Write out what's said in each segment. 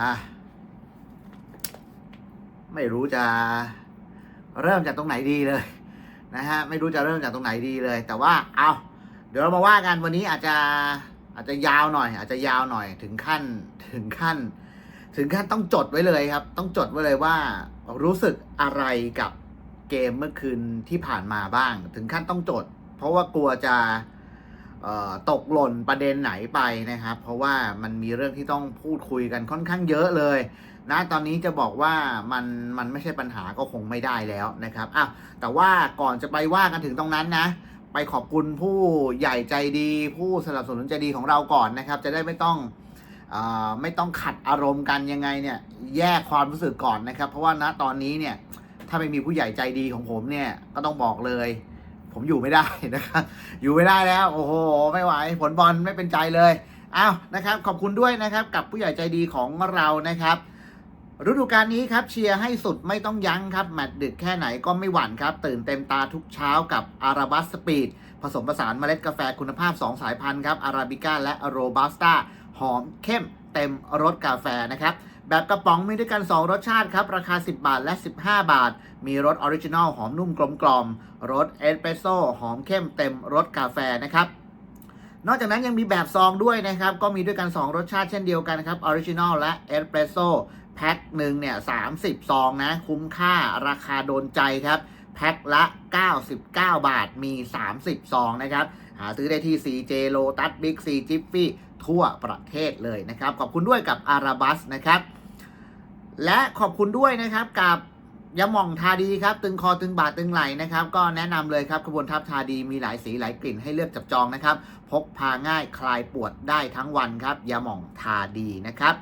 อะไม่รู้จะเริ่มจากตรงไหนดีเลยนะฮะไม่รู้จะเริ่มจากตรงไหนดีเลย แต่ว่าเอาเดี๋ยวเรามาว่ากันวันนี้อาจจะอาจจะยาวหน่อย อาจจะยาวหน่อยถึงขั้นถึงขั้น ถึงขั้นต้องจดไว้เลยครับ ต้องจดไว้เลยว่ารู้สึกอะไรกับเกมเมื่อคืนที่ผ่านมาบ้าง ถึงขั้นต้องจด เพราะว่ากลัวจะ ตกหล่นประเด็นไหนไปนะครับ เพราะว่ามันมีเรื่องที่ต้องพูดคุยกันค่อนข้างเยอะเลยนะตอนนี้จะบอกว่ามันมันไม่ใช่ปัญหาก็คงไม่ได้แล้วนะครับอ้าวแต่ว่าก่อนจะไปว่ากันถึงตรงนั้นนะ ไปขอบคุณผู้ใหญ่ใจดี ผู้สนับสนุนใจดีของเราก่อนนะครับ จะได้ไม่ต้องออไม่ต้องขัดอารมณ์กันยังไงเนี่ย แยกความรู้สึกก่อนนะครับ เพราะว่าณตอนนี้เนี่ยถ้าไม่มีผู้ใหญ่ใจดีของผมเนี่ยก็ต้องบอกเลย ผมอยู่ไม่ได้นะครับ อยู่ไม่ได้แล้ว โอ้โห ไม่ไหว ผลบอลไม่เป็นใจเลยอ้าวนะครับ ขอบคุณด้วยนะครับกับผู้ใหญ่ใจดีของเรานะครับ ฤดูกาลนี้ครับเชียร์ให้สุดไม่ต้องยั้งครับ แมตช์ดึกแค่ไหนก็ไม่หวั่นครับ ตื่นเต็มตาทุกเช้ากับอาราบัสสปีดผสมผสานเมล็ดกาแฟคุณภาพ 2 สายพันธุ์ครับอาราบิก้าและโรบัสต้าหอมเข้มเต็มรสกาแฟนะครับ แบบกระป๋องมีด้วยกัน 2 รสชาติครับ ราคา 10 บาทและ 15 บาท มีรสออริจินอลหอมนุ่มกลมกล่อมรสเอสเปรสโซ่หอมเข้มเต็มรสกาแฟนะครับ นอกจากนั้นยังมีแบบซองด้วยนะครับ ก็มีด้วยกัน 2 รสชาติเช่นเดียวกันครับออริจินอลและเอสเปรสโซ่แพ็คหนึ่งเนี่ย30ซองนะ คุ้มค่าราคาโดนใจครับ แพ็คละ 99 บาทมี 30 ซองนะครับ หาซื้อได้ที่ CJ Lotus Big C Jiffy ทั่วประเทศเลยนะครับ ขอบคุณด้วยกับอาราบัสนะครับ และขอบคุณด้วยนะครับกับยาหม่องทาดีครับ ตึงคอตึงบาดตึงไหล่นะครับ ก็แนะนำเลยครับขบวนทัพทาดีมีหลายสีหลายกลิ่นให้เลือกจับจองนะครับ พกพาง่ายคลายปวดได้ทั้งวันครับยาหม่องทาดีนะครับ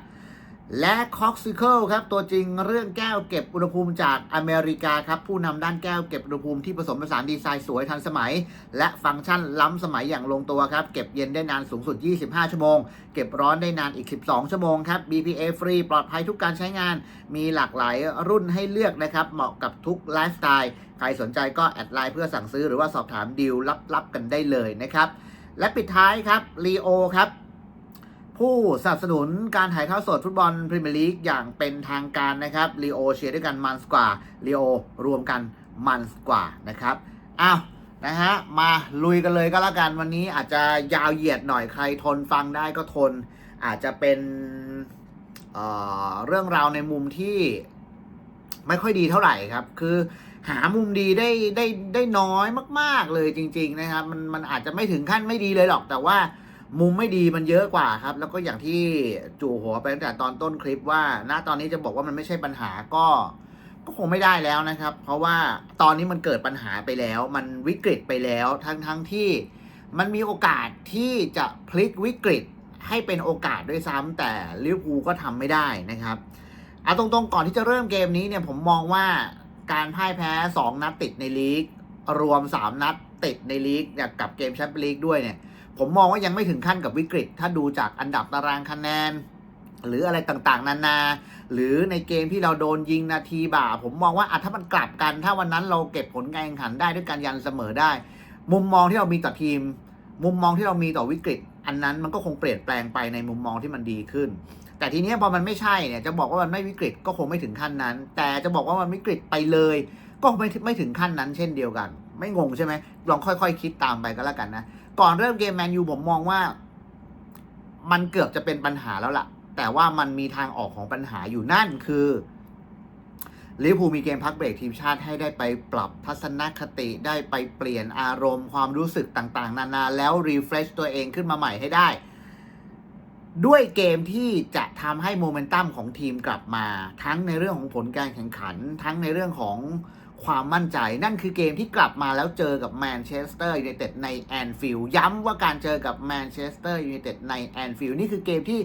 และคอกซิเคิลครับ ตัวจริงเรื่องแก้วเก็บอุณหภูมิจากอเมริกาครับ ผู้นำด้านแก้วเก็บอุณหภูมิที่ผสมผสานดีไซน์สวยทันสมัย และฟังก์ชันล้ำสมัยอย่างลงตัวครับ เก็บเย็นได้นานสูงสุด 25 ชั่วโมง เก็บร้อนได้นานอีก 12 ชั่วโมงครับ BPA ฟรีปลอดภัยทุกการใช้งาน มีหลากหลายรุ่นให้เลือกนะครับ เหมาะกับทุกไลฟ์สไตล์ใครสนใจก็แอดไลน์เพื่อสั่งซื้อหรือว่าสอบถามดีลลับๆกันได้เลยนะครับและปิดท้ายครับลีโอครับ ผู้สนับสนุนการถ่ายทอดสดฟุตบอลพรีเมียร์ลีกอย่างเป็นทางการนะครับลีโอเชียร์ด้วยกันมันกว่าลีโอรวมกันมันกว่านะครับอ้าวนะฮะมาลุยกันเลยก็แล้วกันวันนี้อาจจะยาวเหยียดหน่อยใครทนฟังได้ก็ทน อาจจะเป็นเเรื่องราวในมุมที่ไม่ค่อยดีเท่าไหร่ครับ คือหามุมดีได้ได้ได้น้อยมาก ๆเลยจริง ๆ นะครับ มันมันอาจจะไม่ถึงขั้นไม่ดีเลยหรอกแต่ว่า มุมไม่ดีมันเยอะกว่าครับ แล้วก็อย่างที่จู่หัวไปตั้งแต่ตอนต้นคลิปว่าณตอนนี้จะบอกว่ามันไม่ใช่ปัญหาก็ก็คงไม่ได้แล้วนะครับ เพราะว่าตอนนี้มันเกิดปัญหาไปแล้ว มันวิกฤตไปแล้ว ทั้งทั้งที่มันมีโอกาสที่จะพลิกวิกฤตให้เป็นโอกาสด้วยซ้ำแต่ลิเวอร์พูลก็ทำไม่ได้นะครับเอาตรงๆก่อนที่จะเริ่มเกมนี้เนี่ยผมมองว่าการพ่ายแพ้ 2 นัดติดในลีก รวม 3 นัดติดในลีกเนี่ยกับเกมแชมเปี้ยนลีกด้วยเนี่ย ผมมองว่ายังไม่ถึงขั้นกับวิกฤต ถ้าดูจากอันดับตารางคะแนน หรืออะไรต่างๆ นานา หรือในเกมที่เราโดนยิงนาทีบ่า ผมมองว่าอะถ้ามันกลับกัน ถ้าวันนั้นเราเก็บผลการแข่งขันได้ด้วยการยันเสมอได้ มุมมองที่เรามีต่อทีม มุมมองที่เรามีต่อวิกฤต อันนั้นมันก็คงเปลี่ยนแปลงไปในมุมมองที่มันดีขึ้น แต่ทีนี้พอมันไม่ใช่เนี่ยจะบอกว่ามันไม่วิกฤตก็คงไม่ถึงขั้นนั้น แต่จะบอกว่ามันวิกฤตไปเลย ก็ไม่ไม่ถึงขั้นนั้น เช่นเดียวกัน ไม่งงใช่ไหมลองค่อยๆคิดตามไปก็แล้วกันนะก่อนเริ่มเกมแมนยูผมมองว่า มันเกือบจะเป็นปัญหาแล้วล่ะ แต่ว่ามันมีทางออกของปัญหาอยู่นั่นคือลิเวอร์พูลมีเกมพักเบรกทีมชาติให้ได้ไปปรับทัศนคติได้ไปเปลี่ยนอารมณ์ความรู้สึกต่างๆ นานาแล้วรีเฟรชตัวเองขึ้นมาใหม่ให้ได้ ด้วยเกมที่จะทำให้โมเมนตัมของทีมกลับมา ทั้งในเรื่องของผลการแข่งขัน ทั้งในเรื่องของ ความมั่นใจ นั่นคือเกมที่กลับมาแล้วเจอกับแมนเชสเตอร์ยูไนเต็ดในแอนฟิลด์ย้ำว่าการเจอกับแมนเชสเตอร์ยูไนเต็ดในแอนฟิลด์นี่คือเกมที่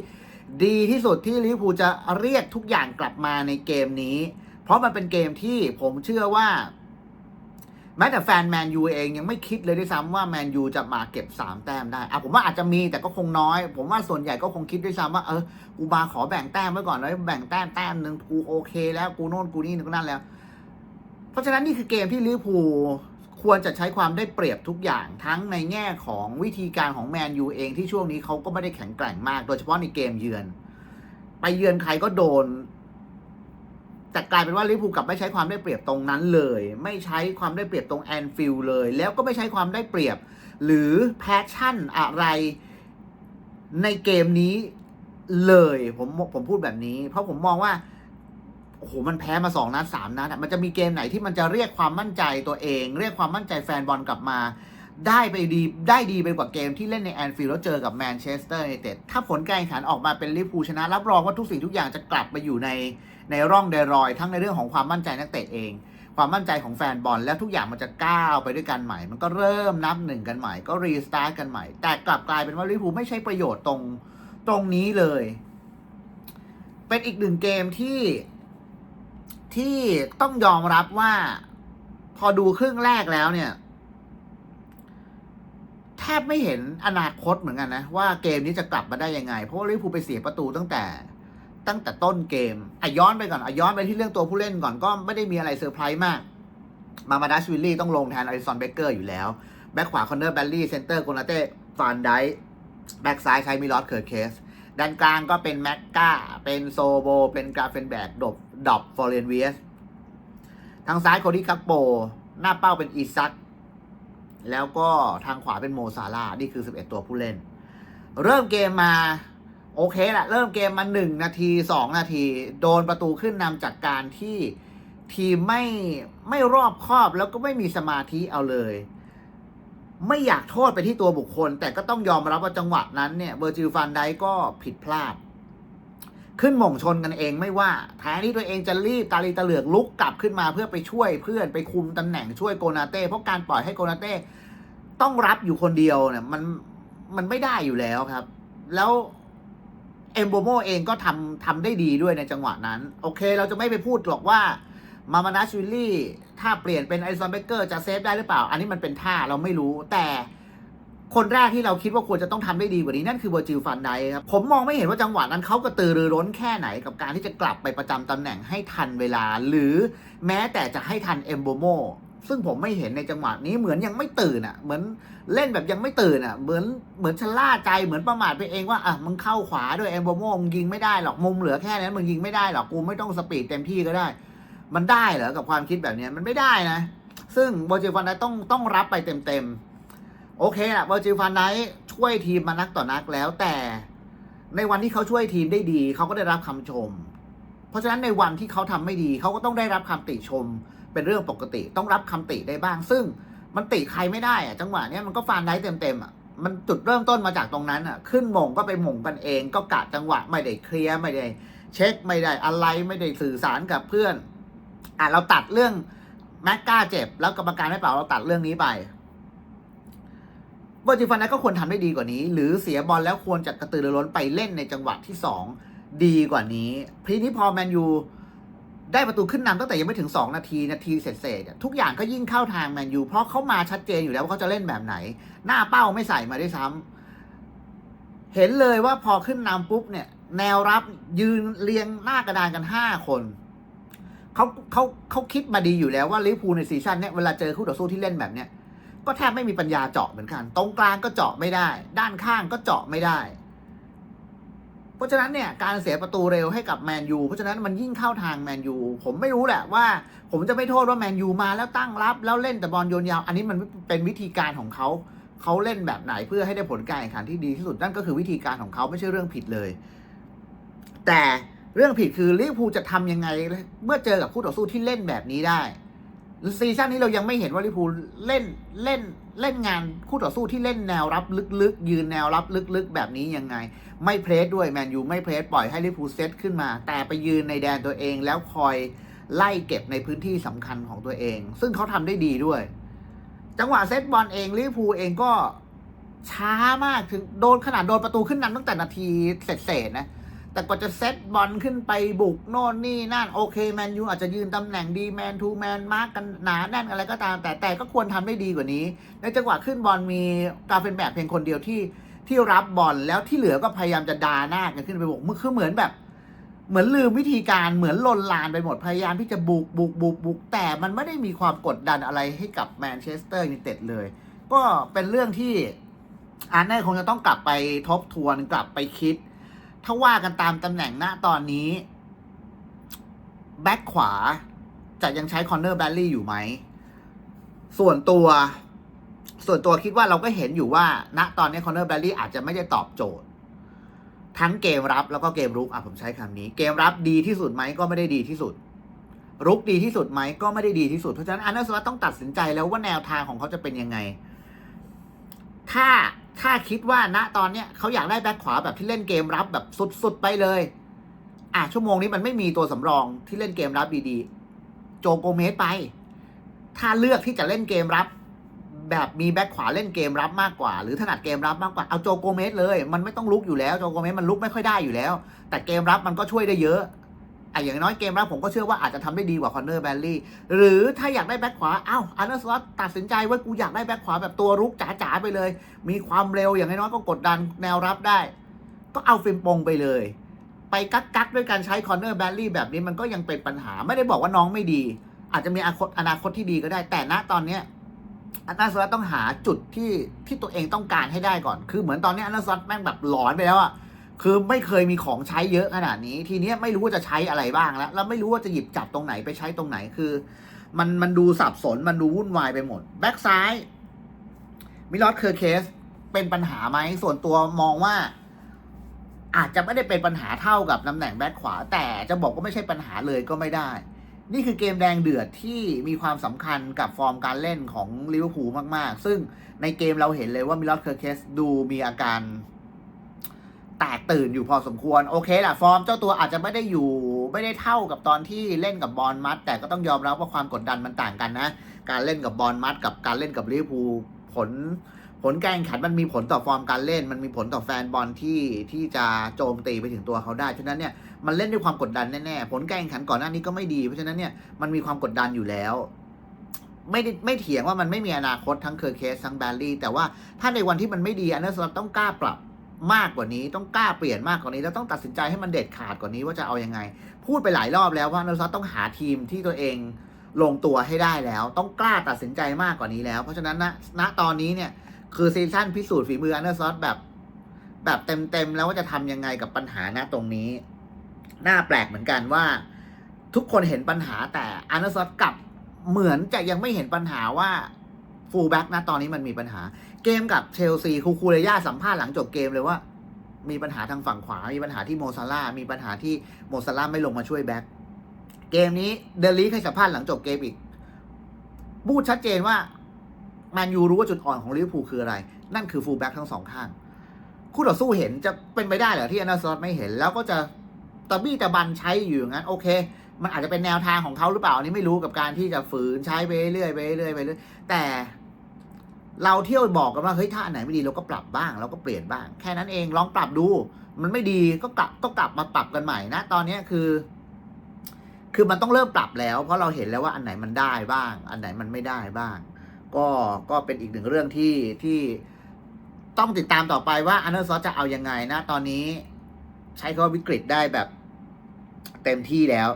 ดีที่สุดที่ลิเวอร์พูลจะเรียกทุกอย่างกลับมาในเกมนี้ เพราะมันเป็นเกมที่ผมเชื่อว่า แม้แต่แฟนแมนยูเองยังไม่คิดเลยด้วยซ้ำว่าแมนยูจะมาเก็บ 3 แต้มได้อะผมว่าอาจจะมีแต่ก็คงน้อย ผมว่าส่วนใหญ่ก็คงคิดด้วยซ้ำว่าเออกูมาขอแบ่งแต้มไว้ก่อนแล้วแบ่งแต้มแต้มหนึ่งกูโอเค แล้วกูโน่นกูนี่กูนั่นแล้ว ราะฉะนั้นนี่คือเกมที่ลิเวอร์พูลควรจะใช้ความได้เปรียบทุกอย่างทั้งในแง่ของวิธีการของแมนยูเองที่ช่วงนี้เขาก็ไม่ได้แข็งแกร่งมาก โดยเฉพาะในเกมเยือน ไปเยือนใครก็โดน แต่กลายเป็นว่าลิเวอร์พูลกลับไม่ใช้ความได้เปรียบตรงนั้นเลย ไม่ใช้ความได้เปรียบตรงแอนฟิลด์เลย แล้วก็ไม่ใช้ความได้เปรียบ หรือแพชชั่นอะไรในเกมนี้เลยผมผมพูดแบบนี้ เพราะผมมองว่า โอ้โหมันแพ้มาสองนัดสามนัดมันจะมีเกมไหนที่มันจะเรียกความมั่นใจตัวเอง เรียกความมั่นใจแฟนบอลกลับมา ได้ไปดีได้ดีไปกว่าเกมที่เล่นในแอนฟิลด์แล้วเจอกับแมนเชสเตอร์ยูไนเต็ดถ้าผลการแข่งขันออกมาเป็นลิเวอร์พูลชนะ รับรองว่าทุกสิ่งทุกอย่างจะกลับมาอยู่ในในร่องเดรอย ทั้งในเรื่องของความมั่นใจนักเตะเอง ความมั่นใจของแฟนบอล แล้วทุกอย่างมันจะก้าวไปด้วยกันใหม่ มันก็เริ่มนับหนึ่งกันใหม่ก็รีสตาร์ทกันใหม่ แต่กลับกลายเป็นว่าลิเวอร์พูลไม่ใช่ประโยชน์ตรงตรงนี้เลย เป็นอีกหนึ่งเกมที่ ที่ต้องยอมรับว่า พอดูครึ่งแรกแล้วเนี่ย แทบไม่เห็นอนาคตเหมือนกันนะ ว่าเกมนี้จะกลับมาได้ยังไง เพราะว่าลิเวอร์พูลไปเสียประตูตั้งแต่ ตั้งแต่ต้นเกมอะย้อนไปก่อนอะย้อนไปที่เรื่องตัวผู้เล่นก่อนก็ไม่ได้มีอะไรเซอร์ไพรส์มาก มามาดัชวิลลี่ต้องลงแทนอลิซอนเบเกอร์อยู่แล้ว แบ็คขวาคอนเนอร์แบลลี่เซนเตอร์โกนาเต้ฟานไดแบ็คซ้ายใช้มิลอสเคิร์เคสด้านกลางก็เป็นแม็กกาเป็นโซโบ เป็นกราเฟนแบกดบ ดอบฟอร์เรนเวียสทางซ้ายโคดี้คัปโป หน้าเป้าเป็นอีซัก แล้วก็ทางขวาเป็นโมซาลา นี่คือ 11 ตัวผู้เล่น เริ่มเกมมา โอเคแหละเริ่มเกมมา 1 นาที 2 นาที โดนประตูขึ้นนำจากการที่ทีมไม่ไม่รอบคอบแล้วก็ไม่มีสมาธิเอาเลย ไม่อยากโทษไปที่ตัวบุคคล แต่ก็ต้องยอมรับว่าจังหวะนั้นเนี่ยเบอร์จิลฟันไดก็ผิดพลาด ขึ้นหม่งชนกันเองไม่ว่าแทนที่ตัวเองจะรีบตาลีตะเหลือกลุกกลับขึ้นมาเพื่อไปช่วยเพื่อนไปคุมตำแหน่งช่วยโกนาเต้เพราะการปล่อยให้โกนาเต้ต้องรับอยู่คนเดียวเนี่ยมันมันไม่ได้อยู่แล้วครับ แล้วเอมโบโมเองก็ทำทำได้ดีด้วยในจังหวะนั้น โอเค เราจะไม่ไปพูดหรอกว่ามามานาชวิลลี่ ถ้าเปลี่ยนเป็นไอซอนเบเกอร์จะเซฟได้หรือเปล่า อันนี้มันเป็นท่าเราไม่รู้แต่ คนแรกที่เราคิดว่าควรจะต้องทำได้ดีกว่านี้นั่นคือเวอร์จิลฟันไดครับผมมองไม่เห็นว่าจังหวะนั้นเขากระตือรือร้นแค่ไหนกับการที่จะกลับไปประจำตำแหน่งให้ทันเวลา หรือแม้แต่จะให้ทันเอมโบโมซึ่งผมไม่เห็นในจังหวะนี้เหมือนยังไม่ตื่นอะ เหมือนเล่นแบบยังไม่ตื่นอะ เหมือนเหมือนชะล่าใจเหมือนประมาทไปเองว่าอะมึงเข้าขวาด้วยเอมโบโมมึงยิงไม่ได้หรอกมุมเหลือแค่นั้นมึงยิงไม่ได้หรอกกูไม่ต้องสปีดเต็มที่ก็ได้ มันได้เหรอกับความคิดแบบนี้มันไม่ได้นะ ซึ่งเวอร์จิลฟันไดต้องต้องรับไปเต็มๆ โอเคละเวอร์จิลฟันไดช่วยทีมมานักต่อนักแล้วแต่ในวันที่เขาช่วยทีมได้ดี เขาก็ได้รับคำชม เพราะฉะนั้นในวันที่เขาทำไม่ดี เขาก็ต้องได้รับคำติชม เป็นเรื่องปกติ ต้องรับคำติได้บ้าง ซึ่งมันติใครไม่ได้อะจังหวะเนี้ยมันก็ฟันได้เต็มๆอะมันจุดเริ่มต้นมาจากตรงนั้นอะ ขึ้นมงก็ไปมงกันเอง ก็กะจังหวะไม่ได้เคลียร์ไม่ได้ เช็คไม่ได้อะไรไม่ได้สื่อสารกับเพื่อน อะเราตัดเรื่องแม็กกาเจ็บ แล้วกรรมการไม่เปล่าเราตัดเรื่องนี้ไป เวอร์จิฟันไนก็ควรทำได้ดีกว่านี้ หรือเสียบอลแล้วควรจะกระตือรือร้นไปเล่นในจังหวะที่สองดีกว่านี้ พีนี้พอแมนยูได้ประตูขึ้นนำตั้งแต่ยังไม่ถึง 2 นาที นาทีเศษๆทุกอย่างก็ยิ่งเข้าทางแมนยูเพราะเขามาชัดเจนอยู่แล้วว่าเขาจะเล่นแบบไหน หน้าเป้าไม่ใส่มาด้วยซ้ำเห็นเลยว่าพอขึ้นนำปุ๊บเนี่ย แนวรับยืนเรียงหน้ากระดานกันห้าคนเขาเขาเขาคิดมาดีอยู่แล้วว่าลิเวอร์พูลในซีซั่นเนี่ยเวลาเจอคู่ต่อสู้ที่เล่นแบบเนี้ย ก็แทบไม่มีปัญญาเจาะเหมือนกัน ตรงกลางก็เจาะไม่ได้ ด้านข้างก็เจาะไม่ได้ เพราะฉะนั้นเนี่ยการเสียประตูเร็วให้กับแมนยูเพราะฉะนั้นมันยิ่งเข้าทางแมนยูผมไม่รู้แหละว่า ผมจะไม่โทษว่าแมนยูมาแล้วตั้งรับ แล้วเล่นแต่บอลโยนยาว อันนี้มันเป็นวิธีการของเขาเขาเล่นแบบไหนเพื่อให้ได้ผลการแข่งขันที่ดีที่สุดนั่นก็คือวิธีการของเขาไม่ใช่เรื่องผิดเลย แต่เรื่องผิดคือลิเวอร์พูลจะทำยังไง เมื่อเจอกับคู่ต่อสู้ที่เล่นแบบนี้ได้ ซีซั่นนี้เรายังไม่เห็นว่าลิพูลเล่นเล่นเล่นงานคู่ต่อสู้ที่เล่นแนวรับลึกๆ ยืนแนวรับลึกๆ แบบนี้ยังไง ไม่เพรสด้วยแมนยูไม่เพรสปล่อยให้ลิพูลเซตขึ้นมา แต่ไปยืนในแดนตัวเองแล้วคอยไล่เก็บในพื้นที่สำคัญของตัวเอง ซึ่งเขาทำได้ดีด้วย จังหวะเซตบอลเองลิพูลเองก็ช้ามากถึงโดนขนาดโดนประตูขึ้นนำตั้งแต่นาทีเศษๆนะ แต่กว่าจะเซตบอลขึ้นไปบุกโน่นนี่นั่น โอเคแมนยูอาจจะยืนตำแหน่งดีแมนทูแมนมาร์กกันหนาแน่นอะไรก็ตาม แต่แต่ก็ควรทำได้ดีกว่านี้ ในจังหวะขึ้นบอลมีกาเฟนแบกเพียงคนเดียวที่ที่รับบอลแล้วที่เหลือก็พยายามจะดาหน้ากันขึ้นไปบุกมันคือเหมือนแบบ เหมือนลืมวิธีการเหมือนลนลานไปหมดพยายามที่จะบุกบุกบุกบุกแต่มันไม่ได้มีความกดดันอะไรให้กับแมนเชสเตอร์ยูไนเต็ดเลย ก็เป็นเรื่องที่อาร์เน่คงจะต้องกลับไปทบทวนกลับไปคิด ถ้าว่ากันตามตำแหน่งหน้าตอนนี้ แบ็คขวา จะยังใช้คอนเนอร์แบลลี่อยู่ไหม ส่วนตัว ส่วนตัวคิดว่าเราก็เห็นอยู่ว่า ณตอนนี้คอนเนอร์แบลลี่อาจจะไม่ได้ตอบโจทย์ ทั้งเกมรับแล้วก็เกมรุกอะผมใช้คำนี้ เกมรับดีที่สุดไหมก็ไม่ได้ดีที่สุด รุกดีที่สุดไหมก็ไม่ได้ดีที่สุด เพราะฉะนั้นอันเดอร์สวัตต้องตัดสินใจแล้วว่าแนวทางของเขาจะเป็นยังไง ถ้า ถ้าคิดว่าณตอนเนี้ยเขาอยากได้แบ็คขวาแบบที่เล่นเกมรับแบบสุดๆไปเลย อะชั่วโมงนี้มันไม่มีตัวสำรองที่เล่นเกมรับดีๆ โจโกเมสไป ถ้าเลือกที่จะเล่นเกมรับ แบบมีแบ็คขวาเล่นเกมรับมากกว่า หรือถนัดเกมรับมากกว่าเอาโจโกเมสเลย มันไม่ต้องลุกอยู่แล้วโจโกเมสมันลุกไม่ค่อยได้อยู่แล้ว แต่เกมรับมันก็ช่วยได้เยอะ อะอย่างน้อยเกมรับผมก็เชื่อว่าอาจจะทำได้ดีกว่าคอนเนอร์แบลลี่ หรือถ้าอยากได้แบ็คขวา เอ้าอันเดอร์สล็อตตัดสินใจว่ากูอยากได้แบ็คขวาแบบตัวรุกจ๋าๆไปเลย มีความเร็วอย่างน้อยก็กดดันแนวรับได้ ก็เอาฟิล์มปงไปเลย ไปกักกักๆด้วยการใช้คอนเนอร์แบลลี่แบบนี้มันก็ยังเป็นปัญหาไม่ได้บอกว่าน้องไม่ดี อาจจะมีอนาคตอนาคตที่ดีก็ได้ แต่ณตอนเนี้ยอันเดอร์สล็อตต้องหาจุดที่ที่ตัวเองต้องการให้ได้ก่อน คือเหมือนตอนนี้อันเดอร์สล็อตแม่งแบบหลอนไปแล้วอะ คือไม่เคยมีของใช้เยอะขนาดนี้ ทีเนี้ยไม่รู้ว่าจะใช้อะไรบ้างแล้ว แล้วไม่รู้ว่าจะหยิบจับตรงไหนไปใช้ตรงไหนคือ มันมันดูสับสนมันดูวุ่นวายไปหมด แบ็กซ้ายมิลอสเคอร์เคสเป็นปัญหาไหมส่วนตัวมองว่า อาจจะไม่ได้เป็นปัญหาเท่ากับตำแหน่งแบ็คขวา แต่จะบอกว่าไม่ใช่ปัญหาเลยก็ไม่ได้ นี่คือเกมแดงเดือดที่มีความสำคัญกับฟอร์มการเล่นของลิเวอร์พูลมาก ๆ ซึ่งในเกมเราเห็นเลยว่ามิลอสเคอร์เคสดูมีอาการ แตกตื่นอยู่พอสมควร โอเคแหละฟอร์มเจ้าตัวอาจจะไม่ได้อยู่ไม่ได้เท่ากับตอนที่เล่นกับบอลมัด แต่ก็ต้องยอมรับว่าความกดดันมันต่างกันนะ การเล่นกับบอลมัดกับการเล่นกับลิเวอร์พูลผลผลการแข่งขันมันมีผลต่อฟอร์มการเล่น มันมีผลต่อแฟนบอลที่ที่จะโจมตีไปถึงตัวเขาได้ฉะนั้นเนี่ยมันเล่นด้วยความกดดันแน่ๆผลการแข่งขันก่อนหน้านี้ก็ไม่ดีเพราะฉะนั้นเนี่ยมันมีความกดดันอยู่แล้วไม่ได้ไม่เถียงว่ามันไม่มีอนาคตทั้งเคอร์เคสทั้งแบลลี่แต่ว่าถ้าในวันที่มันไม่ดีอันนั้นสำหรับต้องกล้าปรับ มากกว่านี้ต้องกล้าเปลี่ยนมากกว่านี้ แล้วต้องตัดสินใจให้มันเด็ดขาดกว่านี้ว่าจะเอายังไง พูดไปหลายรอบแล้วว่าเนอร์ซอตต้องหาทีมที่ตัวเองลงตัวให้ได้แล้ว ต้องกล้าตัดสินใจมากกว่านี้แล้ว เพราะฉะนั้นณณตอนนี้เนี่ยคือซีซั่นพิสูจน์ฝีมืออันเดอร์ซอตแบบแบบเต็มๆแล้วว่าจะทำยังไงกับปัญหาณตรงนี้ น่าแปลกเหมือนกันว่า ทุกคนเห็นปัญหาแต่อันเดอร์ซอตกลับเหมือนจะยังไม่เห็นปัญหาว่าฟูลแบ็กนะตอนนี้มันมีปัญหา เกมกับเชลซีคูคูเรย่าสัมภาษณ์หลังจบเกมเลยว่า มีปัญหาทางฝั่งขวา มีปัญหาที่โมซาร่ามีปัญหาที่โมซาร่าไม่ลงมาช่วยแบ็กเกมนี้เดลีให้สัมภาษณ์หลังจบเกมอีกพูดชัดเจนว่าแมนยูรู้ว่าจุดอ่อนของลิเวอร์พูลคืออะไร นั่นคือฟูลแบ็กทั้งสองข้าง คู่ต่อสู้เห็นจะเป็นไปได้เหรอที่อนาซอสไม่เห็น แล้วก็จะตะบี้ตะบันใช้อยู่อย่างนั้น โอเค มันอาจจะเป็นแนวทางของเขาหรือเปล่าอันนี้ไม่รู้กับการที่จะฝืนใช้ไปเรื่อยไปเรื่อยไปเรื่อยแต่ เราเที่ยวบอกกันว่าเฮ้ยถ้าอันไหนไม่ดีเราก็ปรับบ้างเราก็เปลี่ยนบ้าง แค่นั้นเองลองปรับดู มันไม่ดีก็กลับก็กลับมาปรับกันใหม่นะ ตอนนี้คือ คือมันต้องเริ่มปรับแล้ว เพราะเราเห็นแล้วว่าอันไหนมันได้บ้าง อันไหนมันไม่ได้บ้าง ก็ก็เป็นอีกหนึ่งเรื่องที่ที่ต้องติดตามต่อไปว่าอันเดอร์ซอสจะเอายังไงนะ ตอนนี้ ใช้คำว่าวิกฤตได้แบบ เต็มที่แล้ว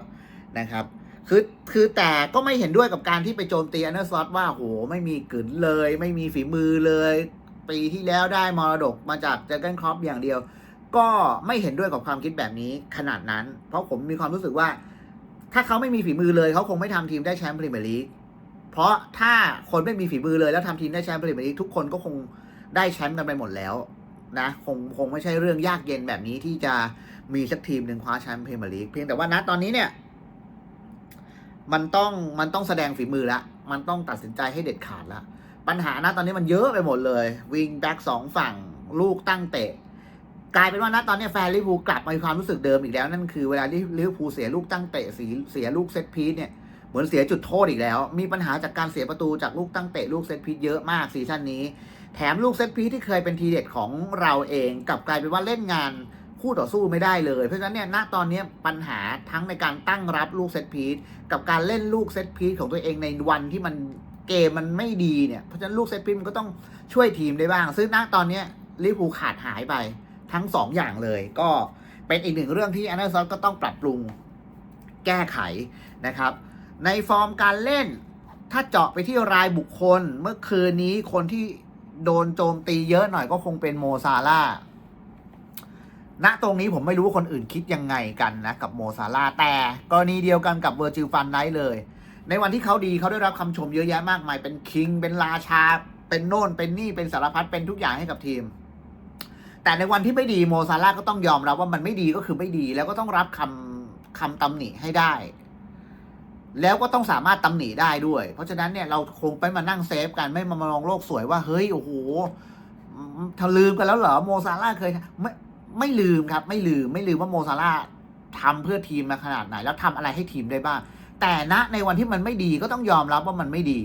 นะครับ คือคือแต่ก็ไม่เห็นด้วยกับการที่ไปโจมตีอันเดอร์ซอสว่าโหไม่มีกลืนเลย ไม่มีฝีมือเลย ปีที่แล้วได้มรดกมาจากเจอร์เกนครอปอย่างเดียว ก็ไม่เห็นด้วยกับความคิดแบบนี้ขนาดนั้น เพราะผมมีความรู้สึกว่า ถ้าเขาไม่มีฝีมือเลยเขาคงไม่ทำทีมได้แชมป์พรีเมียร์ลีกเพราะถ้าคนไม่มีฝีมือเลยแล้วทำทีมได้แชมป์พรีเมียร์ลีกทุกคนก็คงได้แชมป์กันไปหมดแล้วนะคงคงไม่ใช่เรื่องยากเย็นแบบนี้ที่จะมีสักทีมหนึ่งคว้าแชมป์พรีเมียร์ลีกเพียงแต่ว่าณตอนนี้เนี่ย มันต้องมันต้องแสดงฝีมือละ มันต้องตัดสินใจให้เด็ดขาดละ ปัญหานะตอนนี้มันเยอะไปหมดเลย วิงแบ็กสองฝั่งลูกตั้งเตะ กลายเป็นว่านะตอนนี้แฟนลิเวอร์พูลกลับมามีความรู้สึกเดิมอีกแล้ว นั่นคือเวลาที่ลิเวอร์พูลเสียลูกตั้งเตะเสียเสียลูกเซตพีซเนี่ยเหมือนเสียจุดโทษอีกแล้ว มีปัญหาจากการเสียประตูจากลูกตั้งเตะลูกเซตพีซเยอะมากซีซั่นนี้ แถมลูกเซตพีซที่เคยเป็นทีเด็ดของเราเองกลับกลายเป็นว่าเล่นงาน คู่ต่อสู้ไม่ได้เลย เพราะฉะนั้นเนี่ยณตอนนี้ปัญหาทั้งในการตั้งรับลูกเซตพีซกับการเล่นลูกเซตพีซของตัวเองในวันที่มันเกมมันไม่ดีเนี่ยเพราะฉะนั้นลูกเซตพีซมันก็ต้องช่วยทีมได้บ้าง ซึ่งณตอนนี้ลิเวอร์พูขาดหายไปทั้งสองอย่างเลย ก็เป็นอีกหนึ่งเรื่องที่อันเดอร์ซอนก็ต้องปรับปรุงแก้ไขนะครับ ในฟอร์มการเล่นถ้าเจาะไปที่รายบุคคลเมื่อคืนนี้คนที่โดนโจมตีเยอะหน่อยก็คงเป็นโมซาร่า ณตรงนี้ผมไม่รู้ว่าคนอื่นคิดยังไงกันนะกับโมซาลาแต่กรณีเดียวกันกับเวอร์จิลฟันไนท์เลย ในวันที่เขาดีเขาได้รับคำชมเยอะแยะมากมาย เป็นคิง เป็นราชา เป็นโน่น เป็นนี่ เป็นสารพัด เป็นทุกอย่างให้กับทีม แต่ในวันที่ไม่ดีโมซาลาก็ต้องยอมรับว่ามันไม่ดีก็คือไม่ดี แล้วก็ต้องรับคำคำตำหนิให้ได้ แล้วก็ต้องสามารถตำหนิได้ด้วย เพราะฉะนั้นเนี่ยเราคงไปมานั่งเซฟกันไม่มามองโลกสวยว่าเฮ้ยโอ้โหทลืมกันแล้วเหรอโมซาลาเคยไม่ ไม่ลืมครับ ไม่ลืมไม่ลืมว่าโมซาลาทำเพื่อทีมมาขนาดไหน แล้วทำอะไรให้ทีมได้บ้าง แต่ณในวันที่มันไม่ดีก็ต้องยอมรับว่ามันไม่ดี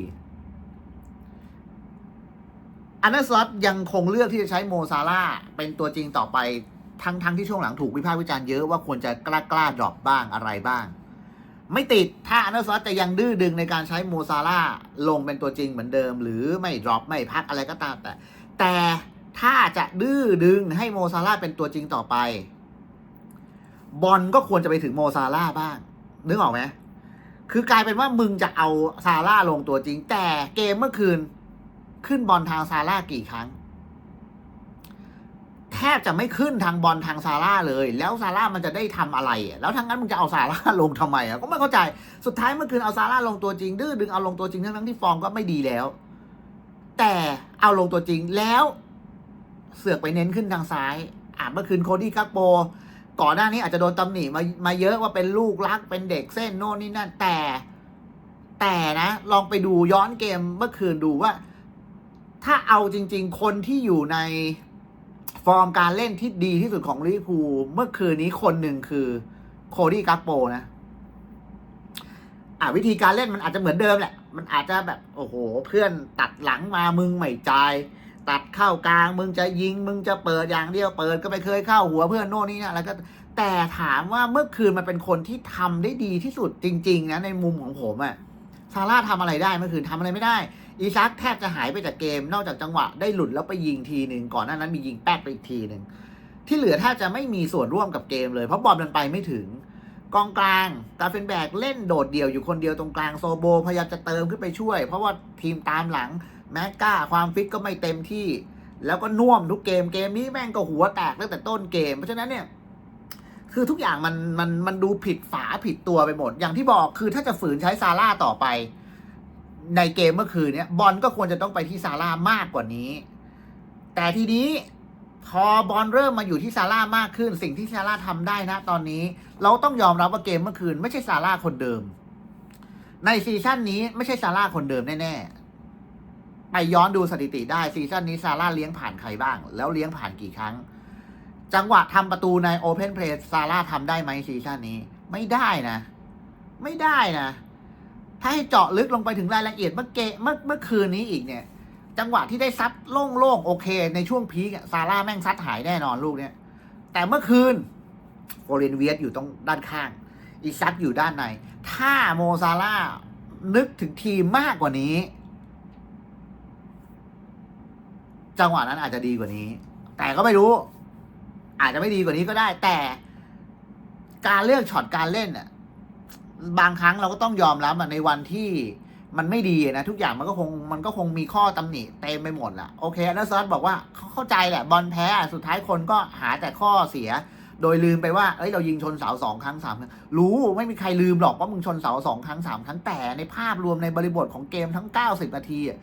อันนั้นซอตยังคงเลือกที่จะใช้โมซาลาเป็นตัวจริงต่อไปทั้งทั้งที่ช่วงหลังถูกวิพากษ์วิจารณ์เยอะว่าควรจะกล้ากล้าดรอปบ้างอะไรบ้าง ไม่ติดถ้าอันเดอร์ซอสจะยังดื้อดึงในการใช้โมซาร่าลงเป็นตัวจริงเหมือนเดิม หรือไม่ดรอปไม่พักอะไรก็ตามแต่ แต่ ถ้าจะดื้อดึงให้โมซาร่าเป็นตัวจริงต่อไป บอลก็ควรจะไปถึงโมซาร่าบ้าง นึกออกไหมคือกลายเป็นว่ามึงจะเอาซาร่าลงตัวจริง แต่เกมเมื่อคืน ขึ้นบอลทางซาร่ากี่ครั้ง แทบจะไม่ขึ้นทางบอลทางซาร่าเลย แล้วซาร่ามันจะได้ทำอะไร แล้วทางนั้นมึงจะเอาซาร่าลงทำไมอะก็ไม่เข้าใจสุดท้ายเมื่อคืนเอาซาร่าลงตัวจริง ดื้อดึงเอาลงตัวจริงทั้งทั้งที่ฟอร์มก็ไม่ดีแล้ว แต่เอาลงตัวจริงแล้ว เสือกไปเน้นขึ้นทางซ้ายอ่าเมื่อคืนโคดี้กักโป ก่อนหน้านี้อาจจะโดนตำหนิมามาเยอะว่าเป็นลูกรักเป็นเด็กเส้นโน่นนี่นั่นแต่ แต่นะ ลองไปดูย้อนเกมเมื่อคืนดูว่า ถ้าเอาจริง ๆ คนที่อยู่ในฟอร์มการเล่นที่ดีที่สุดของลิเวอร์พูลเมื่อคืนนี้คนหนึ่งคือโคดี้กักโปนะอ่าวิธีการเล่นมันอาจจะเหมือนเดิมแหละ มันอาจจะแบบ โอ้โห เพื่อนตัดหลังมามึงไม่จ่าย ตัดเข้ากลาง มึงจะยิง มึงจะเปิดอย่างเดียวเปิดก็ไม่เคยเข้าหัวเพื่อนโน่นนี่นะแล้วก็แต่ถามว่าเมื่อคืนมันเป็นคนที่ทำได้ดีที่สุดจริง ๆ นะ ในมุมของผมอะซาร่าทำอะไรได้เมื่อคืนทำอะไรไม่ได้ อีซักแทบจะหายไปจากเกม นอกจากจังหวะได้หลุดแล้วไปยิงทีหนึ่งก่อนหน้านั้นมียิงแป๊กไปอีกทีหนึ่งที่เหลือแทบจะไม่มีส่วนร่วมกับเกมเลยเพราะบอลมันไปไม่ถึงกองกลางกาเฟนแบกเล่นโดดเดี่ยวอยู่คนเดียวตรงกลางโซโบ พยายามจะเติมขึ้นไปช่วย เพราะว่าทีมตามหลัง แม็กก้าความฟิตก็ไม่เต็มที่ แล้วก็น่วมทุกเกมเกมนี้แม่งก็หัวแตกตั้งแต่ต้นเกม เพราะฉะนั้นเนี่ยคือทุกอย่างมันมันมันดูผิดฝาผิดตัวไปหมด อย่างที่บอกคือถ้าจะฝืนใช้ซาร่าต่อไป ในเกมเมื่อคืนเนี้ยบอลก็ควรจะต้องไปที่ซาร่ามากกว่านี้ แต่ทีนี้พอบอลเริ่มมาอยู่ที่ซาร่ามากขึ้น สิ่งที่ซาร่าทำได้นะตอนนี้ เราต้องยอมรับว่าเกมเมื่อคืน ไม่ใช่ซาร่าคนเดิม ในซีซั่นนี้ไม่ใช่ซาร่าคนเดิมแน่ๆ ไปย้อนดูสถิติได้ซีซั่นนี้ซาร่าเลี้ยงผ่านใครบ้าง แล้วเลี้ยงผ่านกี่ครั้ง จังหวะทำประตูในโอเพนเพลสซาร่าทำได้ไหมซีซั่นนี้ ไม่ได้นะ ไม่ได้นะ ถ้าให้เจาะลึกลงไปถึงรายละเอียดเมื่อเกเมื่อเมื่อคืนนี้อีกเนี่ย จังหวะที่ได้ซัดโล่งๆโอเค ในช่วงพีกซาร่าแม่งซัดหายแน่นอนลูกเนี้ยแต่เมื่อคืนโฟเรนเวียสอยู่ตรงด้านข้าง อีซัดอยู่ด้านใน ถ้าโมซาร่านึกถึงทีมมากกว่านี้ จังหวะนั้นอาจจะดีกว่านี้ แต่ก็ไม่รู้ อาจจะไม่ดีกว่านี้ก็ได้ แต่การเลือกช็อตการเล่นน่ะบางครั้งเราก็ต้องยอมรับอะในวันที่มันไม่ดีนะทุกอย่างมันก็คงมันก็คงมีข้อตำหนิเต็มไปหมดแหละโอเคนะซอสบอกว่าเขาเข้าใจแหละบอลแพ้สุดท้ายคนก็หาแต่ข้อเสีย โดยลืมไปว่าเอ้ยเรายิงชนเสาสองครั้งสามครั้งรู้ไม่มีใครลืมหรอกว่ามึงชนเสาสองครั้งสามครั้งแต่ในภาพรวมในบริบทของเกมทั้งเก้าสิบนาทีอะ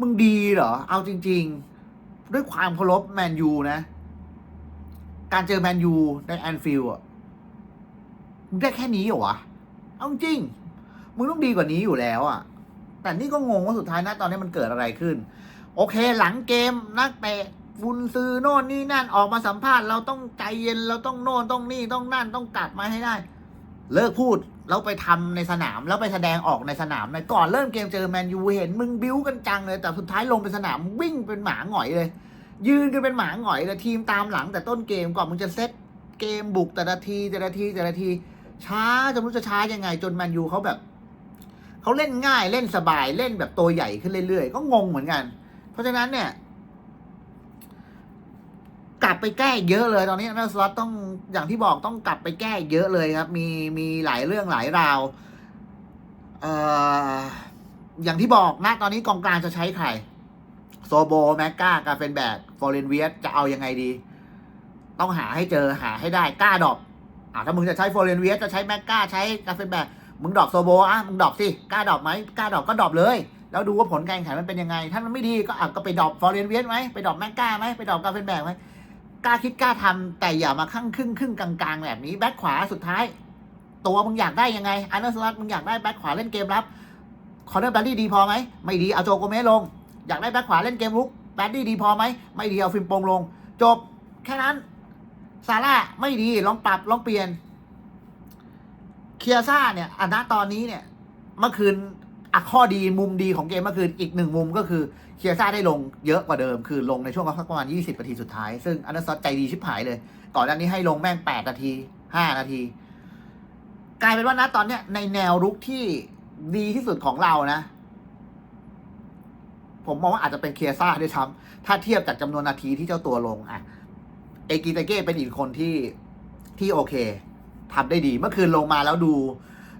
มึงดีเหรอ เอาจริง ๆ ด้วยความเคารพแมนยูนะ การเจอแมนยูในแอนฟิลด์อะมึงได้แค่นี้เหรอวะ เอาจริง มึงต้องดีกว่านี้อยู่แล้วอะแต่นี่ก็งงว่าสุดท้ายนะตอนนี้มันเกิดอะไรขึ้น โอเค หลังเกมนักเตะฟุนซือโน่นนี่นั่นออกมาสัมภาษณ์ เราต้องใจเย็นเราต้องโน่นต้องนี่ต้องนั่นต้องกลับมาให้ได้ เลิกพูดแล้วไปทำในสนามแล้วไปแสดงออกในสนามในก่อนเริ่มเกมเจอแมนยูเห็นมึงบิ้วกันจังเลย แต่สุดท้ายลงไปสนามวิ่งเป็นหมาหงอยเลย ยืนกันเป็นหมาหงอยเลยทีมตามหลังแต่ต้นเกมก่อนมึงจะเซตเกมบุกแต่ละทีแต่ละทีแต่ละที ช้าจะรู้จะช้ายังไง จนแมนยูเขาแบบเขาเล่นง่ายเล่นสบายเล่นแบบตัวใหญ่ขึ้นเรื่อยๆ ก็งงเหมือนกัน เพราะฉะนั้นเนี่ย กลับไปแก้เยอะเลยตอนนี้นะสล็อตต้องอย่างที่บอกต้องกลับไปแก้เยอะเลยครับ มีมีหลายเรื่องหลายราวเอ่ออย่างที่บอกนะตอนนี้กองกลางจะใช้ใครโซโบแมกกากาเฟนแบกฟอร์เรนเวียสจะเอายังไงดี ต้องหาให้เจอหาให้ได้กล้าดอปอ่าถ้ามึงจะใช้โฟเรนเวียสจะใช้แมกกล้าใช้กาเฟนแบกมึงดอปโซโบอะมึงดอปสิกล้าดอปไหมกล้าดอปก็ดอปเลยแล้วดูว่าผลการแข่งขันมันเป็นยังไง ถ้ามันไม่ดีก็อะก็ไปดรอปฟอร์เรนเวียสไหมไปดรอปแมกกล้าไหมไปดรอปกาเฟนแบกไหม กล้าคิดกล้าทำแต่อย่ามาข้างครึ่งครึ่งกลางๆ แบบนี้แบ็คขวาสุดท้าย ตัวมึงอยากได้ยังไงอันเดอร์สลัดมึงอยากได้แบ็คขวาเล่นเกมรับคอร์เนอร์แบดดี้ดีพอไหมไม่ดีเอาโจโกเมสลง อยากได้แบ็คขวาเล่นเกมรุกแบดดี้ดีพอไหมไม่ดีเอาฟิล์มโปงลง จบแค่นั้นซาร่าไม่ดีลองปรับลองเปลี่ยนเคียซ่าเนี่ยอันนะตอนนี้เนี่ยเมื่อคืน อะข้อดีมุมดีของเกมเมื่อคืนอีกหนึ่งมุมก็คือเคียซ่าได้ลงเยอะกว่าเดิม คือลงในช่วงประมาณ 20 นาทีสุดท้าย ซึ่งอันนั้นซอสใจดีชิบหายเลย ก่อนหน้านี้ให้ลงแม่ง 8 นาที 5 นาที กลายเป็นว่านะตอนเนี้ยในแนวรุกที่ดีที่สุดของเรานะ ผมมองว่าอาจจะเป็นเคียซ่าด้วยซ้ำถ้าเทียบจากจำนวนนาทีที่เจ้าตัวลงอะเอกิเตเก้เป็นอีกคนที่ที่โอเคทำได้ดี เมื่อคืนลงมาแล้วดู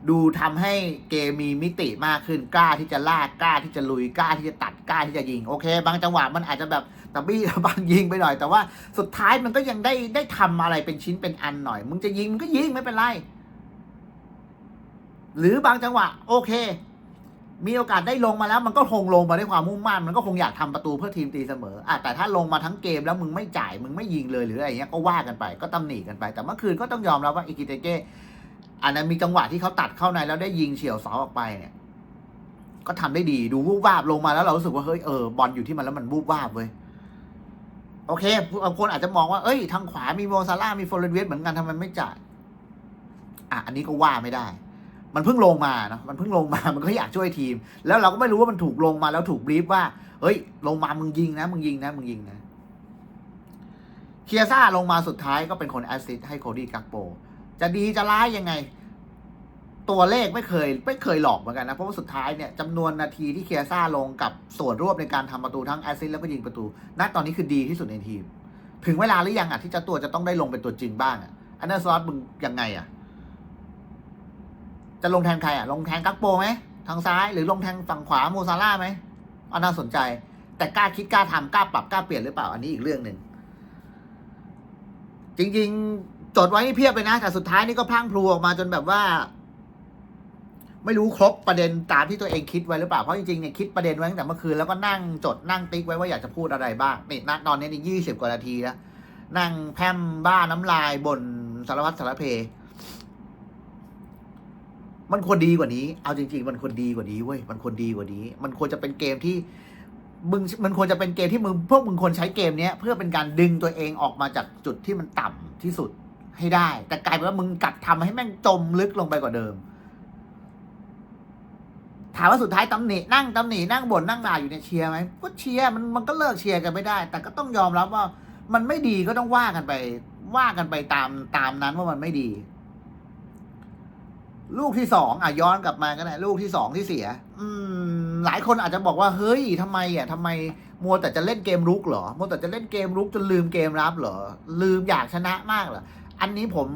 ดูทำให้เกมมีมิติมากขึ้นกล้าที่จะลากกล้าที่จะลุยกล้าที่จะตัดกล้าที่จะยิงโอเค บางจังหวะมันอาจจะแบบตะบี้บางยิงไปหน่อย แต่ว่าสุดท้ายมันก็ยังได้ได้ทำอะไรเป็นชิ้นเป็นอันหน่อย มึงจะยิงมึงก็ยิงไม่เป็นไร หรือบางจังหวะ โอเค มีโอกาสได้ลงมาแล้วมันก็คงลงมาด้วยความมุ่งมั่นมันก็คงอยากทำประตูเพื่อทีมตีเสมออะแต่ถ้าลงมาทั้งเกมแล้วมึงไม่จ่ายมึงไม่ยิงเลยหรืออะไรเงี้ยก็ว่ากันไป ก็ตำหนิกันไป แต่เมื่อคืนก็ต้องยอมรับว่าอิกิเตเก อันนั้นมีจังหวะที่เขาตัดเข้าในแล้วได้ยิงเฉียวเสาออกไปเนี่ย ก็ทำได้ดีดูวูบวาบลงมาแล้วเรารู้สึกว่าเฮ้ยเออบอลอยู่ที่มันแล้วมันวูบวาบเว้ยโอเคบางคนอาจจะมองว่าเอ้ยทางขวามีโมซาร่ามีโฟเรนเวสเหมือนกันทำไมไม่จ่ายอะอันนี้ก็ว่าไม่ได้ มันเพิ่งลงมาเนะมันเพิ่งลงมามันก็อยากช่วยทีม แล้วเราก็ไม่รู้ว่ามันถูกลงมาแล้วถูกบรีฟว่า เฮ้ย ลงมามึงยิงนะมึงยิงนะมึงยิงนะเคียซ่าลงมาสุดท้ายก็เป็นคนแอสซิสต์ให้โคดี้กักโป จะดีจะร้ายยังไง ตัวเลขไม่เคย ไม่เคยหลอกเหมือนกันนะ เพราะว่าสุดท้ายเนี่ยจำนวนนาทีที่เคียซ่าลงกับส่วนร่วมในการทำประตูทั้งแอซิสแล้วก็ยิงประตูณตอนนี้คือดีที่สุดในทีม ถึงเวลาหรือยังอะที่เจ้าตัวจะต้องได้ลงเป็นตัวจริงบ้างอะอันนั้นซอสมึงยังไงอะ จะลงแทนใครอะ ลงแทนกักโปไหมทางซ้ายหรือลงแทนฝั่งขวาโมซาร่าไหมอันน่าสนใจ แต่กล้าคิดกล้าทำกล้าปรับกล้าเปลี่ยนหรือเปล่า อันนี้อีกเรื่องหนึ่ง จริง ๆ จดไว้นี่เพียบเลยนะ แต่สุดท้ายนี่ก็พลังพลูออกมาจนแบบว่า ไม่รู้ครบประเด็นตามที่ตัวเองคิดไว้หรือเปล่า เพราะจริงๆเนี่ยคิดประเด็นไว้ตั้งแต่เมื่อคืนแล้วก็นั่งจดนั่งติ๊กไว้ว่าอยากจะพูดอะไรบ้างนี่ณตอนนี้นี่ยี่สิบกว่านาทีแล้วนั่งแพมบ้าน้ำลายบนสารวัตรสารเพ มันควรดีกว่านี้ เอาจริง ๆ มันควรดีกว่านี้เว้ย มันควรดีกว่านี้ มันควรจะเป็นเกมที่มึงมันควรจะเป็นเกมที่มึงพวกมึงควรใช้เกมเนี้ยเพื่อเป็นการดึงตัวเองออกมาจากจุดที่มันต่ำที่สุด ให้ได้ แต่กลายเป็นว่ามึงกลับทำให้แม่งจมลึกลงไปกว่าเดิม ถามว่าสุดท้ายตำหนินั่งตำหนินั่งบ่นนั่งด่าอยู่เนี่ยเชียร์ไหมก็เชียร์มันมันก็เลิกเชียร์กันไม่ได้ แต่ก็ต้องยอมรับว่า มันไม่ดีก็ต้องว่ากันไป ว่ากันไปตามตามนั้นว่ามันไม่ดี ลูกที่สองอะย้อนกลับมาก็ได้ลูกที่สองที่เสีย อืม หลายคนอาจจะบอกว่าเฮ้ยทำไมอะทำไมมัวแต่จะเล่นเกมรุกเหรอ มัวแต่จะเล่นเกมรุกจนลืมเกมรับเหรอ ลืมอยากชนะมากเหรอ อันนี้ผม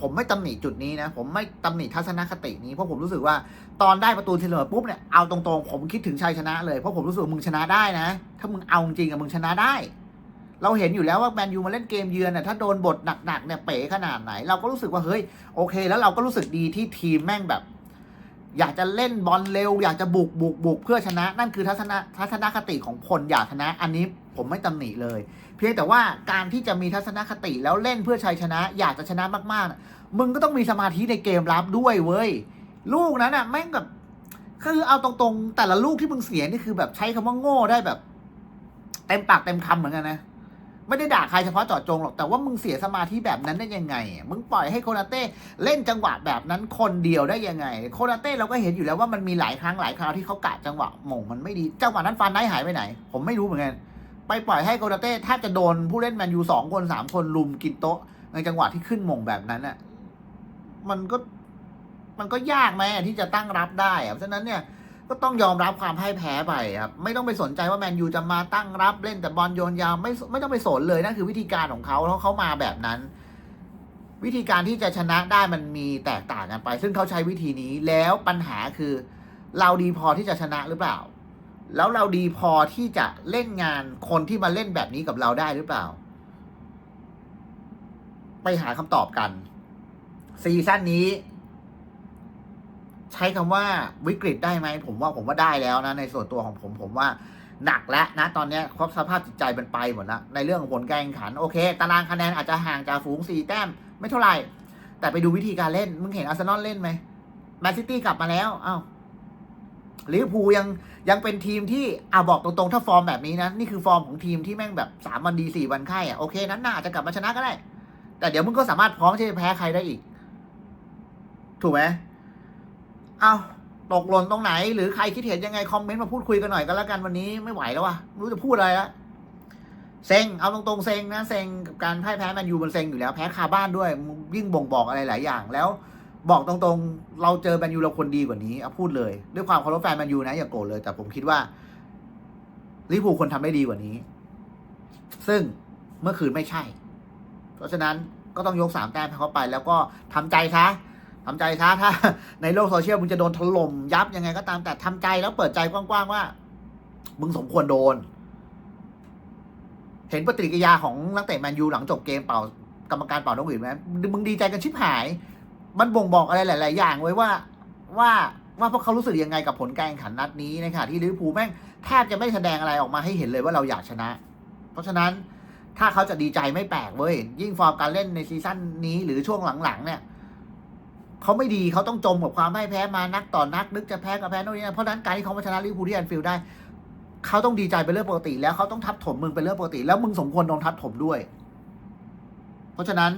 ผมไม่ตำหนิจุดนี้นะ ผมไม่ตำหนิทัศนคตินี้ เพราะผมรู้สึกว่าตอนได้ประตูทีเสมปุ๊บเนี่ย เอาตรงๆ ผมคิดถึงชัยชนะเลย เพราะผมรู้สึกว่ามึงชนะได้นะ ถ้ามึงเอาจริงอะมึงชนะได้ เราเห็นอยู่แล้วว่าแมนยูมาเล่นเกมเยือนเนี่ยถ้าโดนบทหนักๆเนี่ยเป๋ขนาดไหน เราก็รู้สึกว่าเฮ้ยโอเค แล้วเราก็รู้สึกดีที่ทีมแม่งแบบ อยากจะเล่นบอลเร็ว อยากจะบุกบุกบุกเพื่อชนะ นั่นคือทัศนทัศนคติของคนอยากชนะ อันนี้ผมไม่ตำหนิเลย เพียงแต่ว่าการที่จะมีทัศนคติแล้วเล่นเพื่อชัยชนะ อยากจะชนะมากๆนะมึงก็ต้องมีสมาธิในเกมรับด้วยเว้ย ลูกนั้นอะแม่งแบบคือเอาตรงๆ แต่ละลูกที่มึงเสียนี่คือแบบใช้คำว่าโง่ได้แบบ เต็มปากเต็มคำเหมือนกันนะ ไม่ได้ด่าใครเฉพาะเจาะจงหรอก แต่ว่ามึงเสียสมาธิแบบนั้นได้ยังไง มึงปล่อยให้โคนาเต้เล่นจังหวะแบบนั้นคนเดียวได้ยังไง โคนาเต้เราก็เห็นอยู่แล้วว่ามันมีหลายครั้งหลายคราวที่เขากะจังหวะหม่งมันไม่ดี จังหวะนั้นฟันได้หายไปไหน ผมไม่รู้เหมือนกัน ไปปล่อยให้โคนาเต้แทบจะโดนผู้เล่นแมนยูสองคนสามคนลุมกินโต๊ะ ในจังหวะที่ขึ้นหม่งแบบนั้นอะ มันก็ มันก็ยากไหมที่จะตั้งรับได้อะเพราะฉะนั้นเนี่ย ก็ต้องยอมรับความพ่ายแพ้ไปครับไม่ต้องไปสนใจว่าแมนยูจะมาตั้งรับเล่นแต่บอลโยนยาวไม่ไม่ต้องไปสนเลยนั่นคือวิธีการของเขาเพราะเขามาแบบนั้น วิธีการที่จะชนะได้มันมีแตกต่างกันไป ซึ่งเขาใช้วิธีนี้แล้วปัญหาคือ เราดีพอที่จะชนะหรือเปล่า แล้วเราดีพอที่จะเล่นงานคนที่มาเล่นแบบนี้กับเราได้หรือเปล่า ไปหาคำตอบกันซีซั่นนี้ ใช้คำว่าวิกฤตได้ไหมผมว่าผมว่าได้แล้วนะในส่วนตัวของผมผมว่าหนักแล้วนะตอนนี้ครบสภาพจิตใจมันไปหมดแล้วในเรื่องของผลการแข่งขันโอเค ตารางคะแนนอาจจะห่างจากฝูงสี่แต้มไม่เท่าไหร่ แต่ไปดูวิธีการเล่น มึงเห็นอาร์เซนอลเล่นไหมแมนซิตี้กลับมาแล้วเอ้าลิเวอร์พูลยังยังเป็นทีมที่อ่าบอกตรงๆ ถ้าฟอร์มแบบนี้นะ นี่คือฟอร์มของทีมที่แม่งแบบสามวันดีสี่วันไข้อะโอเค นั้นน่าจะกลับมาชนะก็ได้ แต่เดี๋ยวมึงก็สามารถพร้อมที่จะแพ้ใครได้อีก ถูกไหม เอาตกหล่นตรงไหน หรือใครคิดเห็นยังไงคอมเมนต์มาพูดคุยกันหน่อยก็แล้วกันวันนี้ไม่ไหวแล้ววะรู้จะพูดอะไรละเซ็งเอาตรงๆเซ็งนะเซ็งกับการพ่ายแพ้แมนยูมันเซ็งอยู่แล้วแพ้คาบ้านด้วยยิ่งบ่งบอกอะไรหลายอย่างแล้วบอกตรงๆ เราเจอแมนยูเราคนดีกว่านี้เอาพูดเลย ด้วยความเคารพแฟนแมนยูนะอย่าโกรธเลย แต่ผมคิดว่าลิเวอร์พูลคนทำได้ดีกว่านี้ ซึ่งเมื่อคืนไม่ใช่ เพราะฉะนั้นก็ต้องยกสามแต้มให้เขาไป แล้วก็ทำใจซะ ทำใจซะถ้า ในโลกโซเชียลมึงจะโดนถล่มยับยังไงก็ตามแต่ทำใจแล้วเปิดใจกว้างๆว่า มึงสมควรโดน เห็นปฏิกิริยาของนักเตะแมนยูหลังจบเกมเป่ากรรมการเป่านกหวีดไหมมึงดีใจกันชิบหาย มันบ่งบอกอะไรหลาย ๆ อย่างไว้ว่าว่าว่าพวกเขารู้สึกยังไงกับผลการแข่งขันนัดนี้ในขณะที่ลิเวอร์พูลแม่งแทบจะไม่แสดงอะไรออกมาให้เห็นเลยว่าเราอยากชนะ เพราะฉะนั้นถ้าเขาจะดีใจไม่แปลกเว้ยยิ่งฟอร์มการเล่นในซีซั่นนี้หรือช่วงหลัง ๆ เนี่ย เขาไม่ดีเขาต้องจมกับความไม่แพ้มานักต่อนัก นึกจะแพ้กับแพ้โน่นนี่นะเพราะนั้นการที่เขามาชนะลิเวอร์พูลที่แอนฟิลด์ได้เขาต้องดีใจเป็นเรื่องปกติ แล้วเขาต้องทับถมมึงเป็นเรื่องปกติ แล้วมึงสมควรโดนทับถมด้วย เพราะฉะนั้น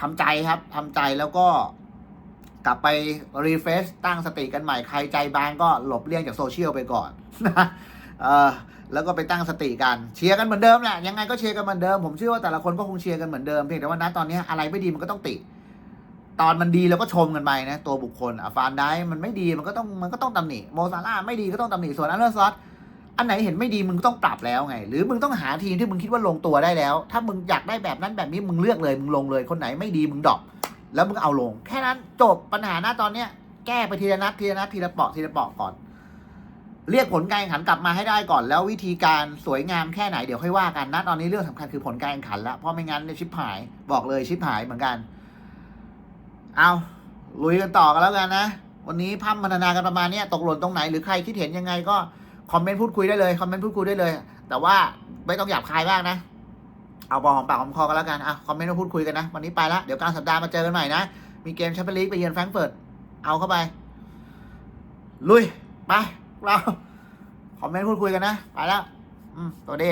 ทำใจครับทำใจแล้วก็กลับไปรีเฟชตั้งสติกันใหม่ใครใจบางก็หลบเลี่ยงจากโซเชียลไปก่อนนะเออแล้วก็ไปตั้งสติกันเชียร์กันเหมือนเดิมแหละยังไงก็เชียร์กันเหมือนเดิมผมเชื่อว่าแต่ละคนก็คงเชียร์กันเหมือนเดิมเพียงแต่ว่าณตอนนี้อะไรไม่ดีมันก็ต้องติ ตอนมันดีเราก็ชมกันไปนะ ตัวบุคคลอะฟานได้มันไม่ดีมันก็ต้องมันก็ต้องตำหนิโมซาร่าไม่ดีก็ต้องตำหนิส่วนอันเดอร์ซอสอันไหนเห็นไม่ดีมึงก็ต้องปรับแล้วไง หรือมึงต้องหาทีมที่มึงคิดว่าลงตัวได้แล้ว ถ้ามึงอยากได้แบบนั้นแบบนี้มึงเลือกเลย มึงลงเลยคนไหนไม่ดีมึงดรอปแล้วมึงเอาลง แค่นั้นจบปัญหาหน้าตอนเนี้ย แก้ไปทีละนัดทีละนัดทีละเปาะทีละเปาะก่อน เรียกผลการแข่งขันกลับมาให้ได้ก่อน แล้ววิธีการสวยงามแค่ไหนเดี๋ยวค่อยว่ากันนะตอนนี้เรื่องสำคัญคือผลการแข่งขันละเพราะไม่งั้นเนี่ยชิบหายบอกเลยชิบหายเหมือนกัน เอาลุยกันต่อกันแล้วกันนะ วันนี้พัมพัฒนากันประมาณนี้ตกหล่นตรงไหนหรือใครคิดเห็นยังไงก็คอมเมนต์พูดคุยได้เลยคอมเมนต์พูดคุยได้เลย แต่ว่าไม่ต้องหยาบคายมากนะเอาบอหอมปากหอมคอกันแล้วกันอะคอมเมนต์มาพูดคุยกันนะ วันนี้ไปละเดี๋ยวกลางสัปดาห์มาเจอกันใหม่นะ มีเกมแชมเปี้ยนลีกไปเยือนแฟรงก์เฟิร์ตเอาเข้าไป ลุย ไป เรา คอมเมนต์พูดคุยกันนะ ไปแล้ว อืมตัวดี